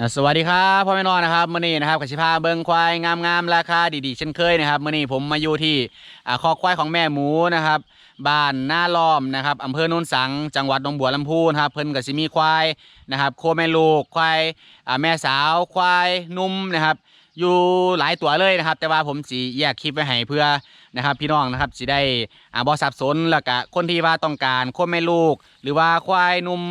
อ่าสวัสดีครับพ่อแม่น้องนะครับมื่อนี้นะครับกสิพาเบิ้งควายงามๆราคาดีๆเช่นเคยนะครับมื่อนี้ผมมาอยู่ที่อ่าคอกควายของแม่หมูนะครับบ้านหน้าล้อมนะครับอำเภอโนนสัง จังหวัดหนองบัวลำพูนะครับเพิ่นก็สิมีควายนะครับโคแม่ลูกควายอ่าแม่สาวควายนุ่มนะครับอยู่หลายตัวเลยนะครับ แต่ว่าผมสีแยกคลิปไว้ให้เพื่อนะครับพี่น้องนะครับสิได้อ่าบ่สับสนแล้วก็คนที่ว่าต้องการโคแม่ลูก หรือว่าควายนุ่ม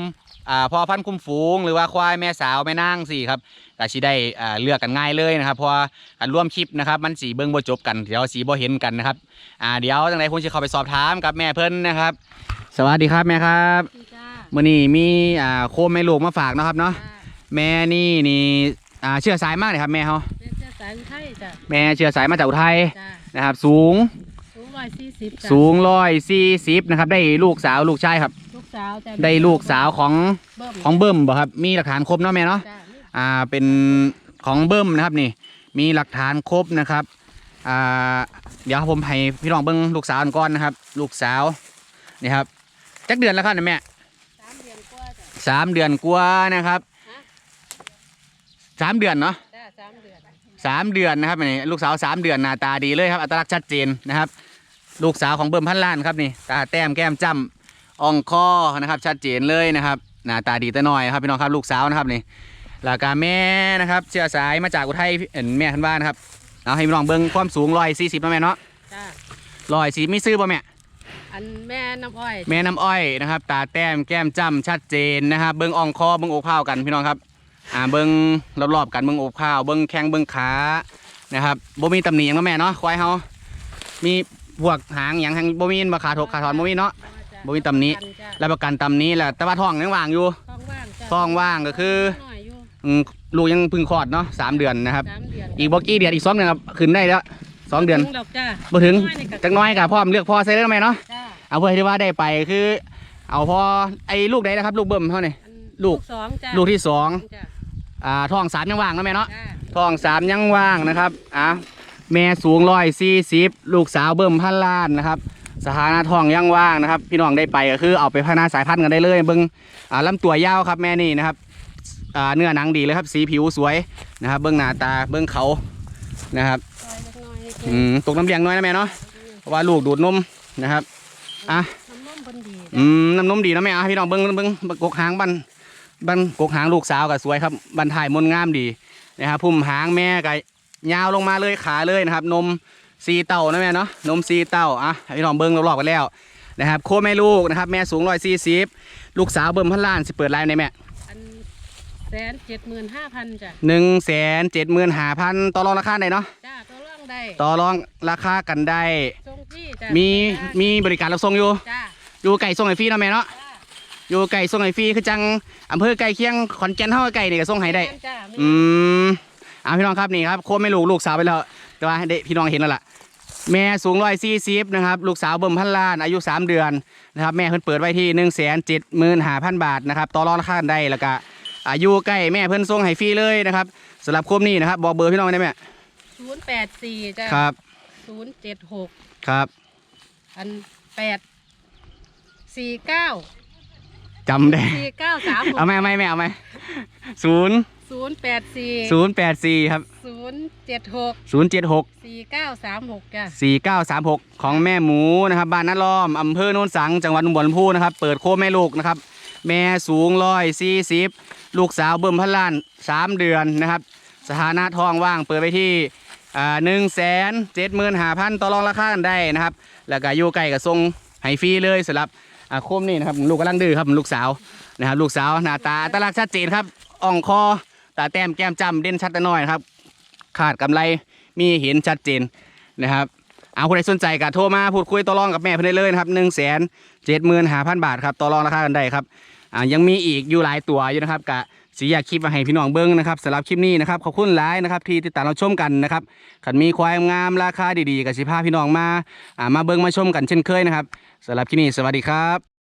อ่าพอพันธุ์คุ้มฝูงหรือว่าควายแม่สาวแม่นางสี่ครับก็สิได้อ่าเลือกกันง่ายเลยนะครับเพราะว่าการร่วมคลิปนะครับ มันสีเบิ้งบ่จบกันเดี๋ยวสีบ่เห็นกันนะครับอ่าเดี๋ยวจังไดผมจะเข้าไปสอบถามกับแม่เพิ่นนะครับ สวัสดีครับแม่ครับจ้ามื้อนี้มีอ่าโคมแม่ลูกมาฝากเนาะครับเนาะจ้าแม่นี่นี่อ่าเชื้อสายมากเลยครับแม่เขาเป็นเจ้าสายอุทัยจ้าแม่เชื้อสายมาจากอุทัยจ้านะครับ สูงสูงร้อยสี่สิบจ้าสูงร้อยสี่สิบนะครับได้ลูกสาวลูกชายครับลูก สาวจ้าได้ลูกสาวของเบิ้มของเบิ้มบ่ครับ มีหลักฐานครบเนาะแม่เนาะจ้าอ่าเป็นของเบิ้มนะครับนี่ มีหลักฐานครบนะครับอ่าเดี๋ยวผมให้พี่น้องเบิ้งลูกสาวก่อนนะครับ ลูกสาวนี่ครับจักเดือนแล้วครับเนี่ยแม่สามเดือนกว่าจ้าสามเดือนกว่านะครับฮะสามเดือนเนาะ จ้าสามเดือนสามเดือนนะครับนี่ลูกสาวสามเดือนหน้าตาดีเลยครับอัตลักษณ์ชัดเจนนะครับ ลูกสาวของเบิ้มพันล้านครับนี่ตาแต้มแก้มจ้ำ อ่องคอนะครับ ชัดเจนเลยนะครับหน้าตาดีแต่น้อยครับพี่น้องครับลูกสาวนะครับนี่หลักการแม่นะครับเชื้อสายมาจากอุทัยเห็นแม่ทันบ้านนะครับเอาให้พี่น้องเบิ้งความสูงร้อยสี่สิบนะแม่เนาะจ้าร้อยสี่ไม่ซื้อป่ะแม่อันแม่น้ำอ้อยแม่น้ำอ้อยนะครับ ตาแต้มแก้มจ้ำชัดเจนนะครับเบิ้งอ่องคอเบิ้งอกเผากันพี่น้องครับอ่าเบิ้งรอบๆกันเบิ้งอกเผาเบิ้งแข้งเบิ้งขานะครับบ่มีตำหนิหยังเนาะแม่เนาะควายเฮามีพวกหางอย่างทางบ่มีบ่ขาถกขาถอนบ่มีเนาะจ้า บ่มีตำหนิจ้ารับประกันตำหนี้แหละแต่ว่าท้องยังว่างอยู่ ท้องว่างจ้าท้องว่างก็คือ น้อยอยู่อืมลูกยังเพึ่งคลอดเนาะสามเดือนนะครับ สามเดือนอีกบอกกี้เดือนอีกสองเดือนครับขึ้นได้แล้วสองเดือนถึดอกจ้าบ่ถึงน้อยนี่ก็จักหน้อยกับพ่อมเลือกพ่อใส่ได้ไหมเนาะจ้าเอาเพื่อที่ว่าได้ไปคือ เอาพ่อไอ้ลูกใดนะครับ ลูกเบิ่มเท่านี่ อันลูก สองจ้าลูกที่สองจ้าอ่าท้องสามยังว่างเนาะแม่เนาะ จ้าท้องสามยังว่างนะครับ อะ แม่สูงร้อยสี่สิบลูกสาวเบิ่มพันล้านนะครับ สถานะทองยังว่างนะครับ พี่น้องได้ไปก็คือเอาไปพัฒนาสายพันธุ์กันได้เลยเบิ่งอ่าลำตัวยาวครับแม่นี่นะครับเนื้อหนังดีเลยครับสีผิวสวยนะครับ เบิ่งหน้าตาเบิ่งเขานะครับตกน้ำเลี้ยงน้อยนะแม่เนาะว่าลูกดูดนมนะครับอะน้ำนมดีอืมน้ำนมดีนะแม่อะพี่น้องเบิ้งเบิ้งเบิ่งกกหางบันบันกกหางลูกสาวก็สวยครับบันถ่ายมนงามดีนะครับพุ่มหางแม่ก็ยาวลงมาเลยขาเลยนะครับ นม สีเต้านะแม่เนาะนมสีเต้าอะให้พี่น้องเบิ้งรอบๆกันแล้วนะครับโคแม่ลูกนะครับแม่สูงร้อยสี่สิบลูกสาวเบิ่มพันล้านสิเปิดไลน์ในแม่อันแสนเจ็ดหมื่นห้าพันจ้าหนึ่งแสนเจ็ดหมื่นห้าพันต่อรองราคาได้เนาะจ้าตัวร่องได้ต่อรองราคากันได้ทรงที่จ้ามีจ้ามีบริการรับส่งอยู่จ้าอยู่ไก่ส่งไอฟรีเนาะแม่เนาะจ้าอยู่ไก่ส่งไอฟรีคือจังอำเภอไก่เคียงขอนแก่นเท่าไก่นี่ก็ส่งให้ได้แม่นจ้าอืมอ่าพี่น้องครับนี่ครับโคตรไม่ลูกลูกสาวไปแล้วแต่ว่าให้ได้พี่น้องเห็นแล้วล่ะ แม่สูงร้อยสี่สิบนะครับลูกสาวเบิ่มพันล้านอายุสามเดือนนะครับแม่เพิ่นเปิดไว้ที่หนึ่งแสนเจ็ดหมื่นห้าพันบาทนะครับต่อรองราคากันได้แล้วก็อายุใกล้แม่เพิ่นส่งให้ฟรีเลยนะครับสำหรับโคมนี้นะครับบอกเบอร์พี่น้องได้ไหมศูนย์แปดสี่จ้าครับศูนย์เจ็ดหกครับอันแปดสี่เก้าจำได้สี่เก้าสามหกเอาไหมเอาไหมแม่เอาไหมศูนย์ ศูนย์แปดสี่ศูนย์แปดสี่ครับศูนย์เจ็ดหกศูนย์เจ็ดหกสี่เก้าสามหกจ้า4936ของแม่หมูนะครับบ้านนาล้อมอำเภอโนนสังจังหวัดอุบลพูนะครับ เปิดโคแม่ลูกนะครับ แม่สูงร้อยสี่สิบลูกสาวเบิ่มพันล้านสามเดือนนะครับ สถานะทองว่างเปิดไปที่หนึ่งแสนเจ็ดหมื่นห้าพันต่อรองราคากันได้นะครับ แล้วก็อยู่ใกล้กับทรงไฮฟรีเลยสำหรับอ่าโคมนี่นะครับลูกกำลังดื้อครับลูกสาวนะครับลูกสาวหน้าตาอัตลักษณ์ชัดเจนครับอ่องคอ ตาแต้มแก้มจ้ำเด่นชัดแต่น้อยครับ ขาดกำไรมีเห็นชัดเจนนะครับเอาคนใดสนใจก็โทรมาพูดคุยต่อรองกับแม่เพิ่อนได้เลยนะครับหนึ่งแสนเจ็ดหมื่นห้าพันบาทครับต่อรองราคากันได้ครับอ่ายังมีอีกอยู่หลายตัวอยู่นะครับกะสีอยากคลิปมาให้พี่น้องเบิ้งนะครับสำหรับคลิปนี้นะครับขอบคุณหลายนะครับที่ติดตามเราชมกันนะครับขันมีควายงามราคาดีๆกับสิพาพี่น้องมาอ่ามาเบิ้งมาชมกันเช่นเคยนะครับสำหรับคลิปนี้สวัสดีครับ